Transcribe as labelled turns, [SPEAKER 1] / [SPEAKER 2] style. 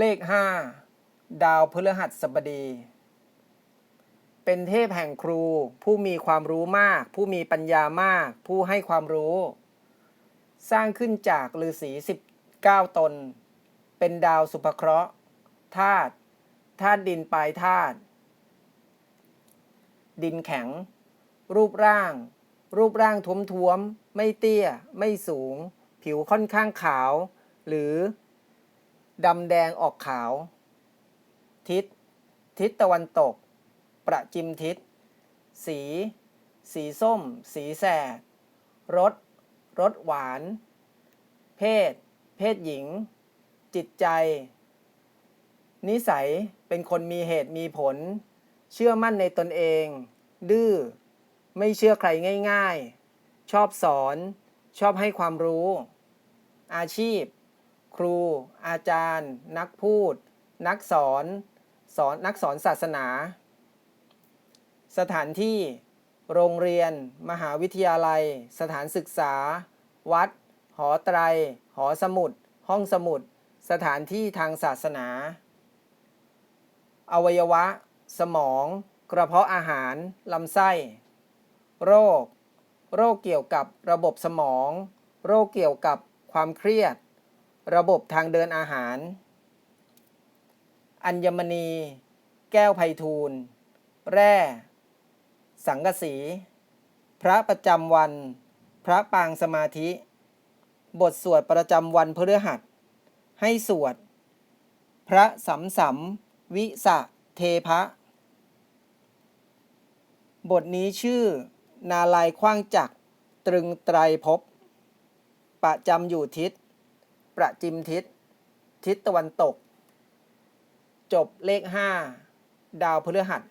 [SPEAKER 1] เลขห้าดาวพฤหัสบดี เป็นเทพแห่งครู ผู้มีความรู้มาก ผู้มีปัญญามาก ผู้ให้ความรู้ สร้างขึ้นจากฤาษี19 ตน เป็นดาวสุภเคราะห์ธาตุธาตุดินปลายธาตุดินแข็ง รูปร่าง รูปร่างท้วมๆ ไม่เตี้ย ไม่สูง ผิวค่อนข้างขาว หรือ ดำแดงออกขาว ทิศ ทิศตะวันตก ประจิมทิศ สี สีส้ม สีแสดรสรสหวาน เพศ เพศหญิง จิตใจ นิสัยเป็นคนมีเหตุมีผล เชื่อมั่นในตนเอง ดื้อ ไม่เชื่อใครง่าย ๆ ชอบสอน ชอบให้ความรู้ อาชีพ ครู อาจารย์ นักพูด นักสอน สอนนักสอนศาสนา สถานที่ โรงเรียน มหาวิทยาลัย สถานศึกษา วัด หอไตร หอสมุด ห้องสมุด สถานที่ทางศาสนา อวัยวะ สมอง กระเพาะอาหาร ลำไส้ โรค โรคเกี่ยวกับระบบสมอง โรคเกี่ยวกับความเครียด ระบบทางเดินอาหาร อัญมณี แก้วไพฑูรย์แร่ สังกะสี พระประจำวัน พระปางสมาธิ บทสวดประจำวันพฤหัส ให้สวด พระสัมสัมวิสะเทพะ บทนี้ชื่อ นาลายคว้างจักตรึงไตรภพประจำอยู่ทิศ ประจิมทิศ ทิศตะวันตก จบเลขห้าดาวพฤหัส